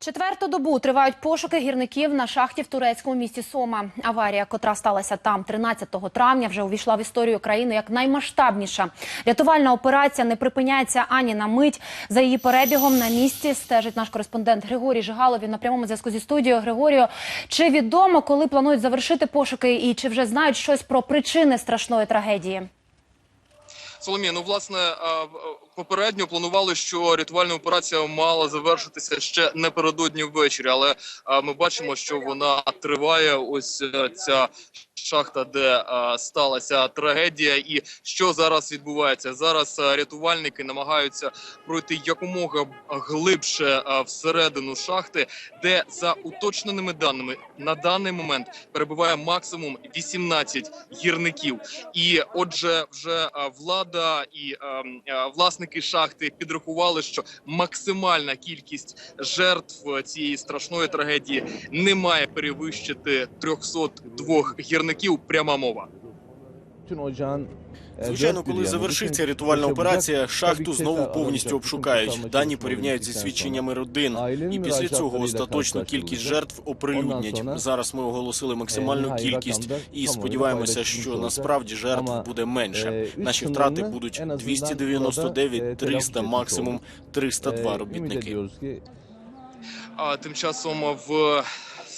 Четверту добу тривають пошуки гірників на шахті в турецькому місті Сома. Аварія, котра сталася там 13 травня, вже увійшла в історію країни як наймасштабніша. Рятувальна операція не припиняється ані на мить. За її перебігом на місці стежить наш кореспондент Григорій Жигалов. Він на прямому зв'язку зі студією. Григорію, чи відомо, коли планують завершити пошуки, і чи вже знають щось про причини страшної трагедії? Соломія, ну власне попередньо планували, що рятувальна операція мала завершитися ще напередодні ввечері, але ми бачимо, що вона триває. Ось е, ця шахта, де е, сталася трагедія, і що зараз відбувається? Зараз е, рятувальники намагаються пройти якомога глибше е, всередину шахти, де за уточненими даними на даний момент перебуває максимум 18 гірників. І отже, вже влада і власники шахти підрахували, що максимальна кількість жертв цієї страшної трагедії не має перевищити 302 гірників. Пряма мова. Звичайно, коли завершиться рятувальна операція, шахту знову повністю обшукають. Дані порівняють зі свідченнями родин. І після цього остаточну кількість жертв оприлюднять. Зараз ми оголосили максимальну кількість і сподіваємося, що насправді жертв буде менше. Наші втрати будуть 299, 300, максимум 302 робітники. А тим часом в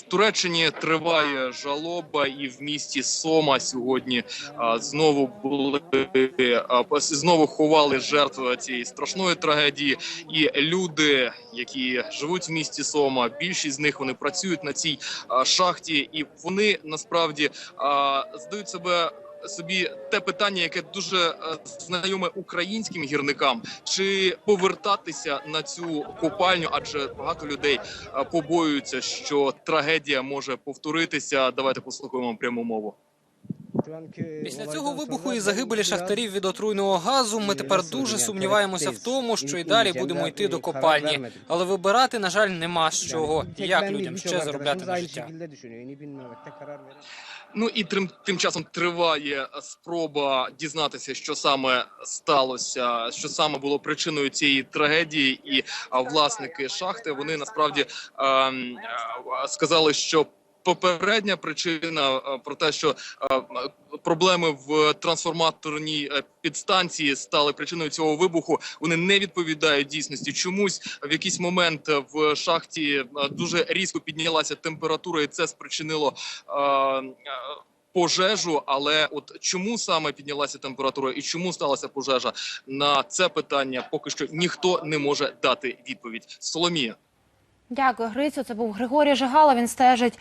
Туреччині триває жалоба, і в місті Сома сьогодні знову були а, знову ховали жертв цієї страшної трагедії. І люди, які живуть в місті Сома, більшість з них вони працюють на цій шахті, і вони насправді здають себе. Собі те питання, яке дуже е, знайоме українським гірникам, чи повертатися на цю копальню, адже багато людей е, побоюються, що трагедія може повторитися. Давайте послухаємо пряму мову. Після цього вибуху і загибелі шахтарів від отруйного газу ми тепер дуже сумніваємося в тому, що і далі будемо йти до копальні. Але вибирати, на жаль, нема з чого. Як людям ще заробляти на життя? Ну і тим, тим часом триває спроба дізнатися, що саме сталося, що саме було причиною цієї трагедії, і власники шахти вони насправді ем, е, сказали, що. Попередня причина е, про те, що е, проблеми в трансформаторній е, підстанції стали причиною цього вибуху. Вони не відповідають дійсності. Чомусь в якийсь момент в шахті дуже різко піднялася температура, і це спричинило пожежу. Але от чому саме піднялася температура і чому сталася пожежа? На це питання поки що ніхто не може дати відповідь. Соломія. Дякую, Грицю. Це був Григорій Жигало. Він стежить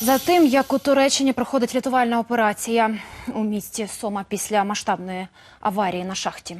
за тим, як у Туреччині проходить рятувальна операція у місті Сома після масштабної аварії на шахті.